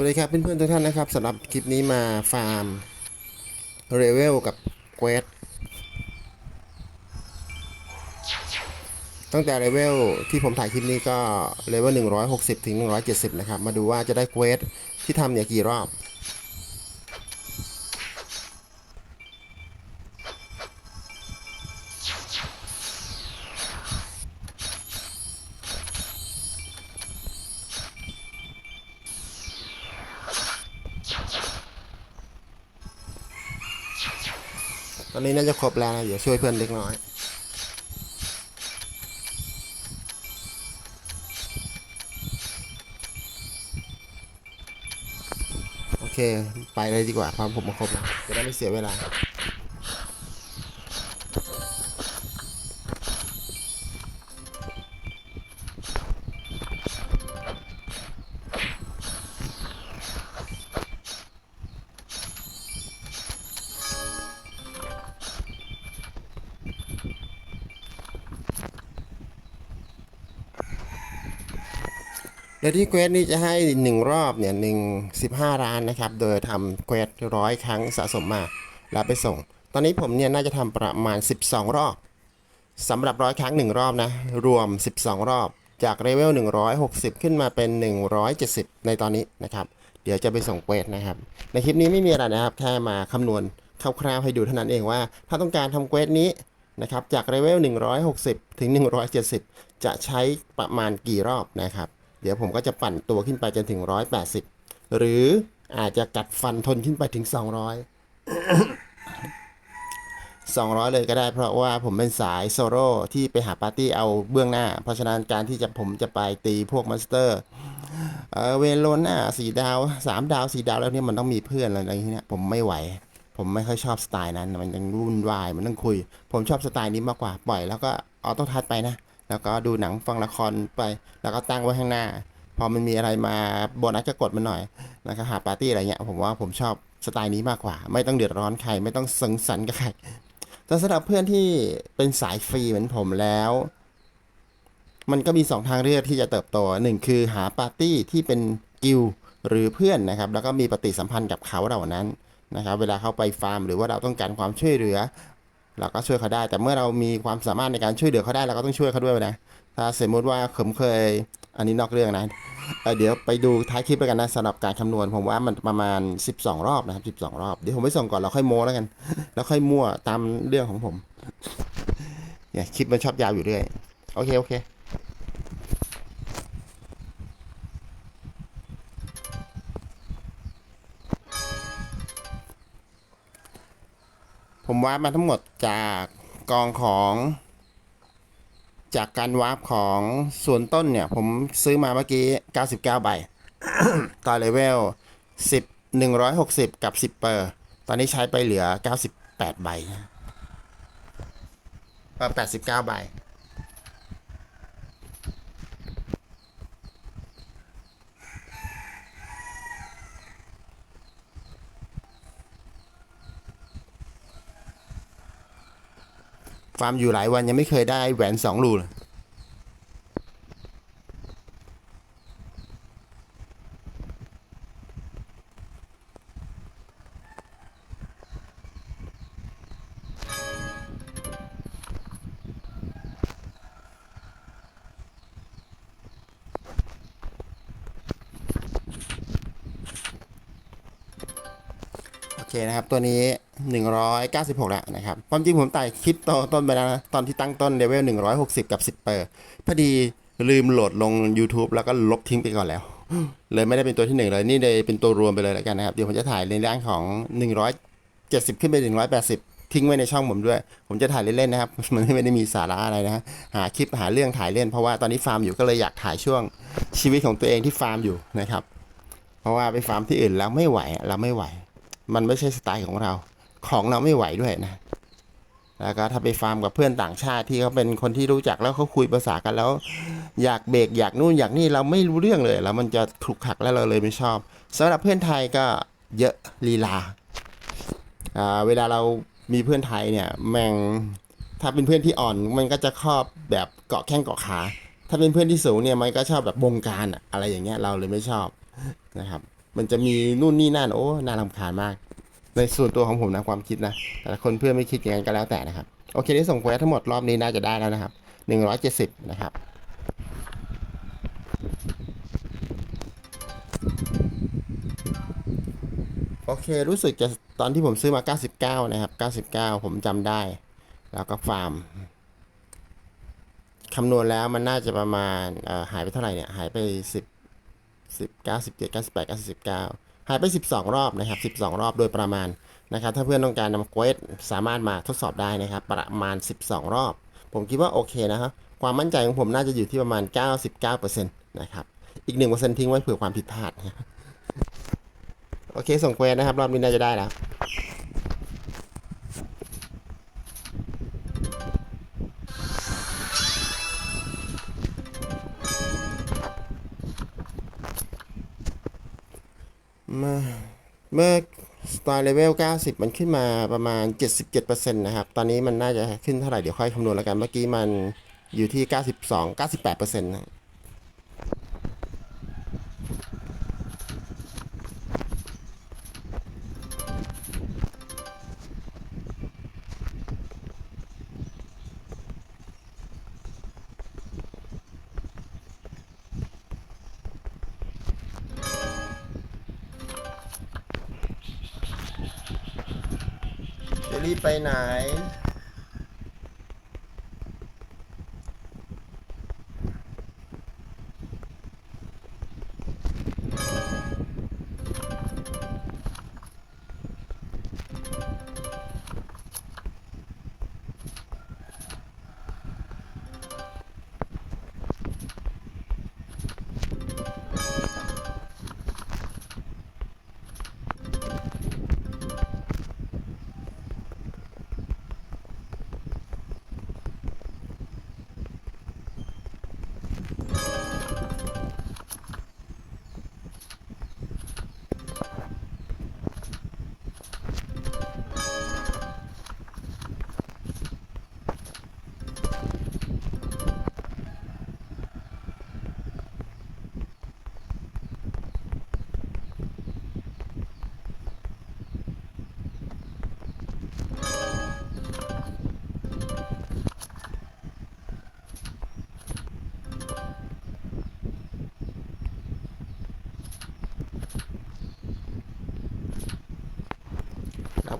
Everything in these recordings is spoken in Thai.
วัสดีครับเพื่อนๆทุกท่านนะครับสำหรับคลิปนี้มาฟาร์มเรเวลกับเควสตั้งแต่เรเวลที่ผมถ่ายคลิปนี้ก็เลเวล160 ถึง 170 นะครับ มาดูว่าจะได้เควสที่ทำเนี่ยกี่รอบ อนนี้น่าจะครบแล้วนะเดี๋ยวช่วยเพื่อนเล็กน้อย โอเค ไปเลยดีกว่าความผมมาครบแล้วจะได้ไม่เสียเวลา ดยวที่เควสนี้จะให้หนึ่งรอบเนี่ยหนึ่งสิบห้าร้านนะครับ โดยทำเควสร้อยครั้งสะสมมาแล้วไปส่ง ตอนนี้ผมเนี่ยน่าจะทำประมาณ 12 รอบสำหรับร้อยครั้งหนึ่งรอบนะ รวม 12 รอบ จากเลเวล160 ขึ้นมาเป็น 170 ในตอนนี้นะครับ เดี๋ยวจะไปส่งเควสนะครับ ในคลิปนี้ไม่มีอะไรนะครับ แค่มาคำนวณคร่าวๆให้ดูเท่านั้นเองว่า ถ้าต้องการทำเควสนี้นะครับ จากเลเวล160 ถึง 170 จะใช้ประมาณกี่รอบนะครับ ดี๋ยวผมก็จะปั่นตัวขึ้นไปจนถึง 180 หรืออาจจะกัดฟันทนขึ้นไปถึง 200 200 เลยก็ได้ เพราะว่าผมเป็นสายโซโล่ที่ไปหาปาร์ตี้เอาเบื้องหน้า เพราะฉะนั้นการที่จะผมจะไปตีพวกมอนสเตอร์เวโลน่าสี่ดาวสามดาวสี่ดาวแล้วเนี่ยมันต้องมีเพื่อนอะไรอย่างเงี้ยผมไม่ไหว ผมไม่ค่อยชอบสไตล์นั้น มันยังวุ่นวายมันต้องคุย ผมชอบสไตล์นี้มากกว่าปล่อยแล้วก็ออโต้ทัชไปนะ แล้วก็ดูหนังฟังละครไป แล้วก็ตั้งไว้ข้างหน้า พอมันมีอะไรมาโบนัสก็กดมันหน่อยนะครับหาปาร์ตี้อะไรเงี้ยผมว่าผมชอบสไตล์นี้มากกว่า ไม่ต้องเดือดร้อนใครไม่ต้องสังสรรค์กับใครแต่สำหรับเพื่อนที่เป็นสายฟรีเหมือนผมแล้ว มันก็มีสองทางเลือกที่จะเติบโตหนึ่งคือหาปาร์ตี้ที่เป็นกิลหรือเพื่อนนะครับ แล้วก็มีปฏิสัมพันธ์กับเขาเหล่านั้นนะครับ เวลาเขาไปฟาร์ม หรือว่าเราต้องการความช่วยเหลือ เราก็ช่วยเขาได้ แต่เมื่อเรามีความสามารถในการช่วยเหลือเขาได้เราก็ต้องช่วยเขาด้วยนะถ้าสมมติว่าผมเคยอันนี้นอกเรื่องนะเเดี๋ยวไปดูท้ายคลิปแล้วกันนะสำหรับการคำนวณผมว่ามันประมาณ 12 รอบนะครับ 12 รอบเดี๋ยวผมไปส่งก่อนเราค่อยโม้แล้วกัน แล้วค่อยมั่วตามเรื่องของผมเนี่ยคลิปมันชอบยาวอยู่เรื่อยโอเคโอเค ผมวาร์ปมาทั้งหมดจากกองของ จากการวาร์ปของส่วนต้นเนี่ย ผมซื้อมาเมื่อกี้ 99 ใบ ต่อเลเวล 10 160 กับ 10 เปอร์ ตอนนี้ใช้ไปเหลือ 98 ใบเออ89 ใบ ฟาร์มอยู่หลายวันยังไม่เคยได้แหวนสองรูเลย เคนะครับ ตัวนี้ 196 แล้วนะครับ ความจริงผมไต่คลิปตอนต้นไปแล้วนะ ตอนที่ตั้งต้นเลเวล 160 กับ 10 เปอร์ พอดีลืมโหลดลง YouTube แล้วก็ลบทิ้งไปก่อนแล้ว เลยไม่ได้เป็นตัวที่หนึ่งเลย นี่เลยเป็นตัวรวมไปเลยแล้วกันนะครับ เดี๋ยวผมจะถ่ายในร่างของ 170 ขึ้นไป 180 ทิ้งไว้ในช่องผมด้วย ผมจะถ่ายเล่นๆนะครับ มันไม่ได้มีสาระอะไรนะฮะหาคลิปหาเรื่องถ่ายเล่น เพราะว่าตอนนี้ฟาร์มอยู่ก็เลยอยากถ่ายช่วงชีวิตของตัวเองที่ฟาร์มอยู่นะครับ เพราะว่าไปฟาร์มที่อื่นแล้วไม่ไหวเราไม่ไหว มันไม่ใช่สไตล์ของเรา ของเราไม่ไหวด้วยนะ แล้วก็ถ้าไปฟาร์มกับเพื่อนต่างชาติที่เขาเป็นคนที่รู้จักแล้วเขาคุยภาษากันแล้ว อยากเบรกอยากนู่นอยากนี่เราไม่รู้เรื่องเลยแล้วมันจะขลุกขลักแล้วเราเลยไม่ชอบสำหรับเพื่อนไทยก็เยอะลีลาอ่าเวลาเรามีเพื่อนไทยเนี่ยแม่งถ้าเป็นเพื่อนที่อ่อนมันก็จะครอบแบบเกาะแข้งเกาะขา ถ้าเป็นเพื่อนที่สูงเนี่ยมันก็ชอบแบบบงการอะอะไรอย่างเงี้ยเราเลยไม่ชอบนะครับ มันจะมีนู่นนี่นั่นโอ้น่ารำคาญมาก ในส่วนตัวของผมนะความคิดนะแต่คนเพื่อนไม่คิดอย่างนั้นก็แล้วแต่นะครับโอเคที่ส่งเควสทั้งหมดรอบนี้น่าจะได้แล้วนะครับหนึ่งร้อยเจ็ดสิบนะครับโอเค รู้สึกจะตอนที่ผมซื้อมา 99 นะครับ 99 ผมจำได้ แล้วก็ฟาร์มคำนวณแล้วมันน่าจะประมาณหายไปเท่าไหร่เนี่ย หายไป 10 10 97 98 99หายไป 12 รอบนะครับ 12 รอบโดยประมาณนะครับ ถ้าเพื่อนต้องการนำเควสสามารถมาทดสอบได้นะครับ ประมาณ 12 รอบ ผมคิดว่าโอเคนะครับ ความมั่นใจของผมน่าจะอยู่ที่ประมาณ 99%นะครับ อีก 1%ทิ้งไว้เผื่อความผิดพลาด โอเค ส่งเควสนะครับ รอบนี้น่าจะได้แล้ว เมื่อเมื่อสตาร์เลเวล90 มันขึ้นมาประมาณ 77%นะครับ ตอนนี้มันน่าจะขึ้นเท่าไหร่ เดี๋ยวค่อยคำนวณแล้วกัน เมื่อกี้มันอยู่ที่ 92 98%นะ รีบไปไหน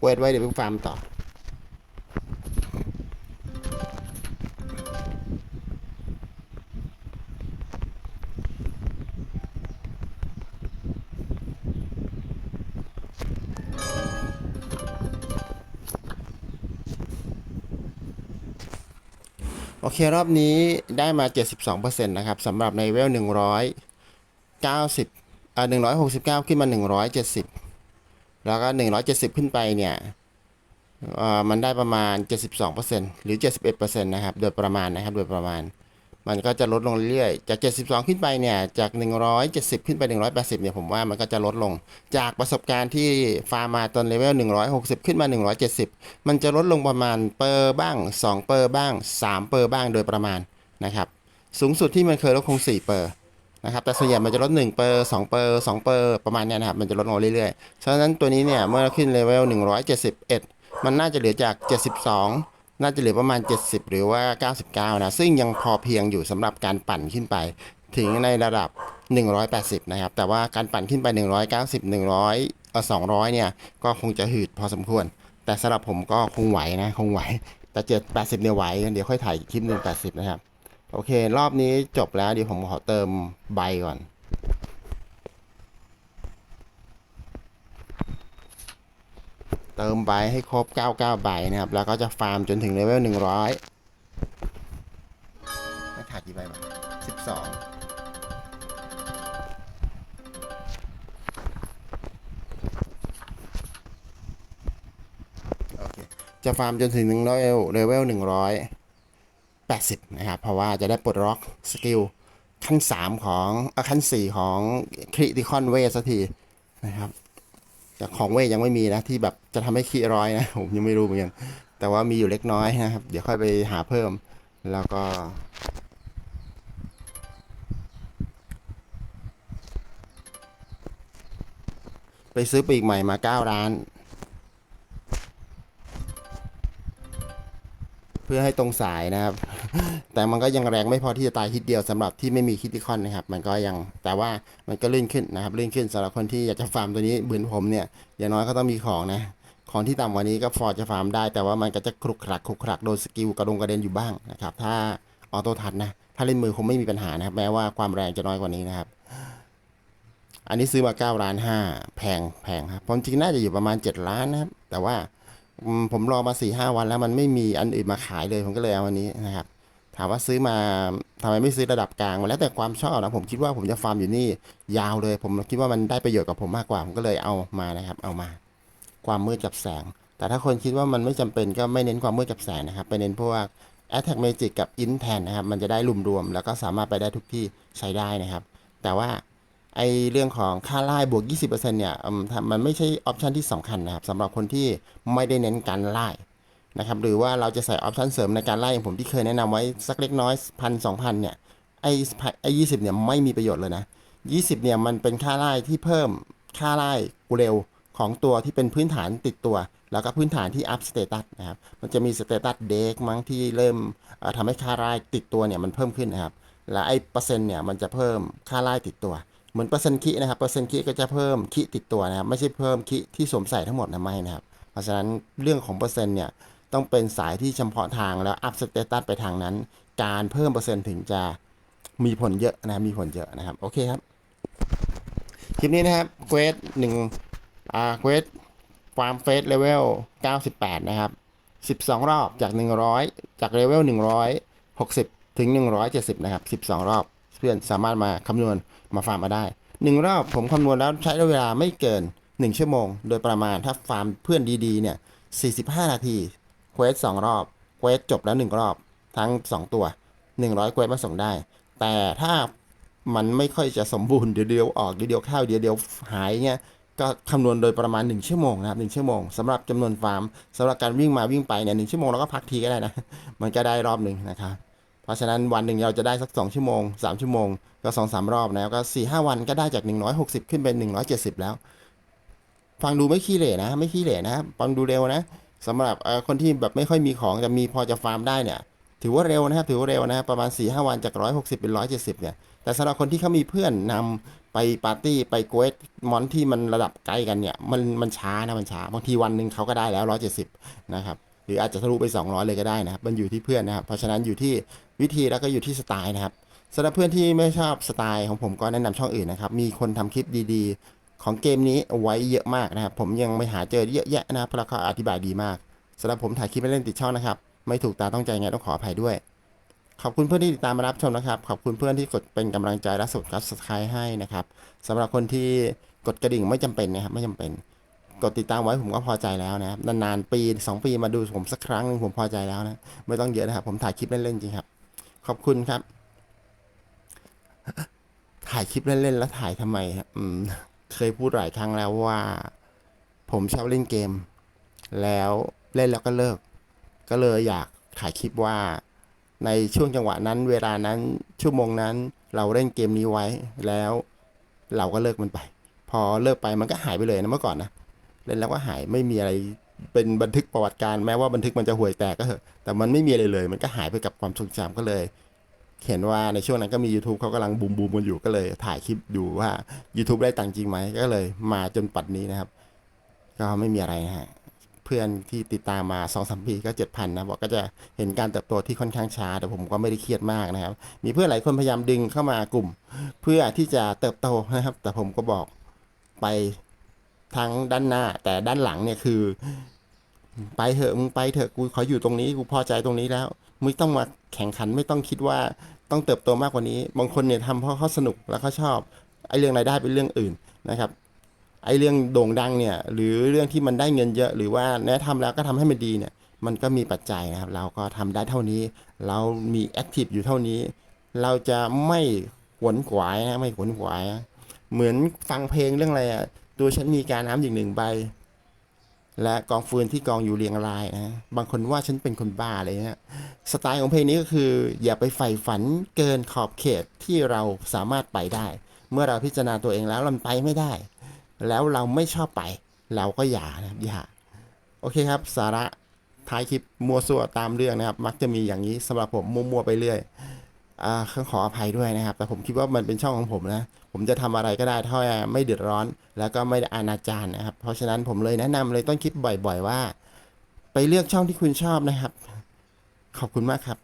เวสไว้เดี๋ยวไปฟาร์มต่อ โอเครอบนี้ได้มา 72%นะครับสำหรับในเวล190อ่า169 ขึ้นมา 170 แล้วก็ 170 ขึ้นไปเนี่ยอ่อมันได้ประมาณ 72%หรือ 71%นะครับ โดยประมาณนะครับ โดยประมาณ มันก็จะลดลงเรื่อยๆ จาก 72 ขึ้นไปเนี่ย จาก 170 ขึ้นไป 180 เนี่ย ผมว่ามันก็จะลดลง จากประสบการณ์ที่ฟาร์มมาตอนเลเวล 160 ขึ้นมา 170 มันจะลดลงประมาณเปอร์บ้าง 2 เปอร์บ้าง 3 เปอร์บ้าง โดยประมาณนะครับ สูงสุดที่มันเคยลดคง 4 เปอร์ นะครับแต่ส่วนใหญ่มันจะลด1เปอร์2เปอร์2เปอร์ประมาณนี้นะครับมันจะลดลงเรื่อยๆ ฉะนั้นตัวนี้เนี่ยเมื่อขึ้นเลเวล171 มันน่าจะเหลือจาก 72 น่าจะเหลือประมาณ 70 หรือว่า 99 นะ ซึ่งยังพอเพียงอยู่สำหรับการปั่นขึ้นไป ถึงในระดับ 180 นะครับ แต่ว่าการปั่นขึ้นไป 190 100เอ่อ200 เนี่ยก็คงจะหืดพอสมควร แต่สำหรับผมก็คงไหวนะคงไหวแต่เจ็ด80เนี่ยไหวเดี๋ยวค่อยถ่ายคลิปหนึ่ง80 นะครับ โอเค รอบนี้จบแล้วเดี๋ยวผมขอเติมใบก่อน เติมใบให้ครบ 99 ใบนะครับ แล้วก็จะฟาร์มจนถึงเลเวล 100 ไม่ขาดกี่ใบวะ12โอเคจะฟาร์มจนถึง100เลเวลเลเวล100 80 นะครับ เพราะว่าจะได้ปลดล็อกสกิลขั้น 3 ของอขั้น 4 ของคริติคอนเวสักทีนะครับแต่ของเวยังไม่มีนะ ที่แบบจะทำให้คีร้อยนะ ผมยังไม่รู้เหมือนกันแต่ว่ามีอยู่เล็กน้อยนะครับ เดี๋ยวค่อยไปหาเพิ่มแล้วก็ ไปซื้อปีกใหม่มาเก้าล้าน เพื่อให้ตรงสายนะครับ แต่มันก็ยังแรงไม่พอที่จะตายฮิตเดียวสำหรับที่ไม่มีคิติคอนนะครับ มันก็ยังแต่ว่ามันก็ลื่นขึ้นนะครับลื่นขึ้นสำหรับคนที่อยากจะฟาร์มตัวนี้เหมือนผมเนี่ยอย่างน้อยก็ต้องมีของนะของที่ต่ำกว่านี้ก็ฟอร์จะฟาร์มได้ แต่ว่ามันก็จะคลุกคลักคลุกคลักโดนสกิลกระดงกระเด็นอยู่บ้างนะครับถ้าออโต้ทันนะถ้าเล่นมือคงไม่มีปัญหานะครับแม้ว่าความแรงจะน้อยกว่านี้นะครับอันนี้ซื้อมา9ก้าล้านห้าแพงแพงครับผมจริงน่าจะอยู่ประมาณ 7 ล้านนะครับ แต่ว่าผมรอมา4ี่ห้าวันแล้วมันไม่มีอันอื่นมาขายเลย ผมก็เลยเอาอันนี้นะครับ ถามว่าซื้อมาทำไมไม่ซื้อระดับกลางมาแล้วแต่ความชอบนะผมคิดว่าผมจะฟาร์มอยู่นี่ยาวเลย ผมคิดว่ามันได้ประโยชน์กับผมมากกว่า ผมก็เลยเอามานะครับ เอามา ความมืดกับแสง แต่ถ้าคนคิดว่ามันไม่จำเป็นก็ไม่เน้นความมืดกับแสงนะครับ ไปเน้นพวก Attack Magic กับ In แทนนะครับ มันจะได้รวมรวมๆแล้วก็สามารถไปได้ทุกที่ใช้ได้นะครับ แต่ว่าไอเรื่องของค่าไล่บวก 20%เนี่ยมันไม่ใช่ออปชันที่สำคัญนะครับสำหรับคนที่ไม่ได้เน้นการไล่ นะครับหรือว่าเราจะใส่ออปชันเสริมในการไล่อย่างผมที่เคยแนะนำไว้สักเล็กน้อยพันสองพันเนี่ยไอไอยี่สิบเนี่ยไม่มีประโยชน์เลยนะ20เนี่ยมันเป็นค่าไล่ที่เพิ่มค่าไล่เร็วของตัวที่เป็นพื้นฐานติดตัว แล้วก็พื้นฐานที่อัพสเตตัสนะครับมันจะมีสเตตัสเด็กมั้งที่เริ่มเอ่อทำให้ค่าไล่ติดตัวเนี่ยมันเพิ่มขึ้นนะครับและไอ้เปอร์เซ็นต์เนี่ยมันจะเพิ่มค่าไล่ติดตัวเหมือนเปอร์เซ็นต์คินะครับเปอร์เซ็นต์คิก็จะเพิ่มคิติดตัวนะครับไม่ใช่เพิ่มคิที่สวมใส่ทั้งหมดนะไม่นะครับเพราะฉะนั้นเรื่องของเปอร์เซ็นต์เนี่ย ต้องเป็นสายที่เฉพาะทางแล้วอัพสเตตัสไปทางนั้น การเพิ่มเปอร์เซ็นต์ถึงจะมีผลเยอะนะครับมีผลเยอะนะครับ โอเคครับ คลิปนี้นะครับเควสหนึ่งอ่าเควสฟามเฟสเลเวล98 นะครับ 12 รอบจาก 100 จากเลเวล160 ถึง 170 นะครับ 12 รอบ เพื่อนสามารถมาคำนวณมาฟาร์มมาได้ 1 รอบผมคำนวณแล้วใช้เวลาไม่เกิน 1 ชั่วโมง โดยประมาณถ้าฟาร์มเพื่อนดีๆ เนี่ย 45 นาที ควส2รอบ เควสจบแล้ว1รอบ ทั้ง2ตัว100เควสมาส่งได้ แต่ถ้ามันไม่ค่อยจะสมบูรณ์เดี๋ยวเดียวออกเดี๋ยวเดียวเข้าเดี๋ยวเดียวหายเงี้ยก็คำนวณโดยประมาณ 1 ชั่วโมงนะครับ1ชั่วโมงสำหรับจำนวนฟาร์มสำหรับการวิ่งมาวิ่งไปเนี่ยหชั่วโมงแล้วก็พักทีก็ได้นะ มันก็ได้รอบหนึ่งนะครับเพราะฉะนั้นวันหนึ่งเราจะได้สัก 2 ชั่วโมง 3 ชั่วโมง ก็2อสรอบนะก็4 5วันก็ได้จาก 160 ขึ้นเป็น 170 แล้ว ฟังดูไม่ขี้เหร่นะ ไม่ขี้เหร่นะฟังดูเร็วนะ สำหรับคนที่แบบไม่ค่อยมีของจะมีพอจะฟาร์มได้เนี่ยถือว่าเร็วนะครับถือว่าเร็วนะครับประมาณ4ีหวันจาก 160 เป็น 170 เนี่ย แต่สำหรับคนที่เขามีเพื่อนนำไปปาร์ตี้ไปเกวสมอนที่มันระดับใกล้กันเนี่ย มันมันช้านะมันช้าบางทีวันหนึ่งเขาก็ได้แล้ว 170 นะครับ หรืออาจจะทะลุไป 200 เลยก็ได้นะครับ มันอยู่ที่เพื่อนนะครับ เพราะฉะนั้นอยู่ที่วิธีแล้วก็อยู่ที่สไตล์นะครับสำหรับเพื่อนที่ไม่ชอบสไตล์ของผมก็แนะนำช่องอื่นนะครับมีคนทำคลิปดีๆ ของเกมนี้ไว้เยอะมากนะครับ ผมยังไม่หาเจอเยอะแยะนะครับเพราะเขาอธิบายดีมากสำหรับผมถ่ายคลิปไม่เล่นติดช่องนะครับ ไม่ถูกตาต้องใจไงต้องขออภัยด้วย ขอบคุณเพื่อนที่ติดตามมารับชมนะครับ ขอบคุณเพื่อนที่กดเป็นกำลังใจและสดครับสไครให้นะครับสำหรับคนที่กดกระดิ่งไม่จำเป็นนะครับไม่จำเป็น กดติดตามไว้ผมก็พอใจแล้วนะครับนานๆปีสองปีมาดูผมสักครั้งหนึงผมพอใจแล้วนะไม่ต้องเยอะนะครับ ผมถ่ายคลิปเล่นๆจริงครับ ขอบคุณครับ ถ่ายคลิปเล่นๆแล้วถ่ายทำไมครับอืม เคยพูดหลายครั้งแล้วว่า ผมชอบเล่นเกม แล้วเล่นแล้วก็เลิก ก็เลยอยากถ่ายคลิปว่า ในช่วงจังหวะนั้น เวลานั้นชั่วโมงนั้น เราเล่นเกมนี้ไว้ แล้วเราก็เลิกมันไป พอเลิกไปมันก็หายไปเลยนะเมื่อก่อนนะเล่นแล้วก็หายไม่มีอะไรเป็นบันทึกประวัติการแม้ว่าบันทึกมันจะห่วยแตกก็เถอะแต่มันไม่มีอะไรเลย มันก็หายไปกับความทรงจำก็เลย เห็นว่าในช่วงนั้นก็มี YouTube เขากำลังบูมบูมกันอยู่ก็เลยถ่ายคลิปดูว่า YouTube ได้ตังค์จริงไหมก็เลยมาจนปัดนี้นะครับ ก็ไม่มีอะไรนะฮะเพื่อนที่ติดตามมา2อสปีก็เจ็ดพันนะบอกก็จะเห็นการเติบโตที่ค่อนข้างช้า แต่ผมก็ไม่ได้เครียดมากนะครับ มีเพื่อนหลายคนพยายามดึงเข้ามากลุ่ม เพื่อที่จะเติบโตนะครับ แต่ผมก็บอกไปทั้งด้านหน้า แต่ด้านหลังเนี่ยคือ ไปเถอะมึงไปเถอะกูขออยู่ตรงนี้กูพอใจตรงนี้แล้ว ไม่ต้องมาแข่งขันไม่ต้องคิดว่าต้องเติบโตมากกว่านี้ บางคนเนี่ยทำเพราะเขาสนุกแล้วเขาชอบไอ้เรื่องรายได้เป็นเรื่องอื่นนะครับไอ้เรื่องโด่งดังเนี่ยหรือเรื่องที่มันได้เงินเยอะ หรือว่าแนะทำแล้วก็ทำให้มันดีเนี่ยมันก็มีปัจจัยนะครับ เราก็ทำได้เท่านี้ เรามีแอคทีฟอยู่เท่านี้ เราจะไม่ขวนขวายนะไม่ขวนขวาย เหมือนฟังเพลงเรื่องอะไรอะตัวฉันมีการน้ำอย่างหนึ่งใบ และกองฟืนที่กองอยู่เรียงรายนะบางคนว่าฉันเป็นคนบ้าเงี้ยสไตล์ของเพลงนี้ก็คือ อย่าไปใฝ่ฝันเกินขอบเขตที่เราสามารถไปได้ เมื่อเราพิจารณาตัวเองแล้วมันไปไม่ได้ แล้วเราไม่ชอบไป เราก็อย่านะอย่าโอเคครับ สาระท้ายคลิปมัวซั่วตามเรื่องนะครับ มักจะมีอย่างนี้สำหรับผมมัวๆไปเรื่อยอ่าขออภัยด้วยนะครับ แต่ผมคิดว่ามันเป็นช่องของผมนะ ผมจะทำอะไรก็ได้ถ้าไม่เดือดร้อน แล้วก็ไม่ไอนาจารนะครับ เพราะฉะนั้นผมเลยแนะนำเลยต้องคิดบ่อย ๆ ว่า ไปเลือกช่องที่คุณชอบนะครับ ขอบคุณมากครับ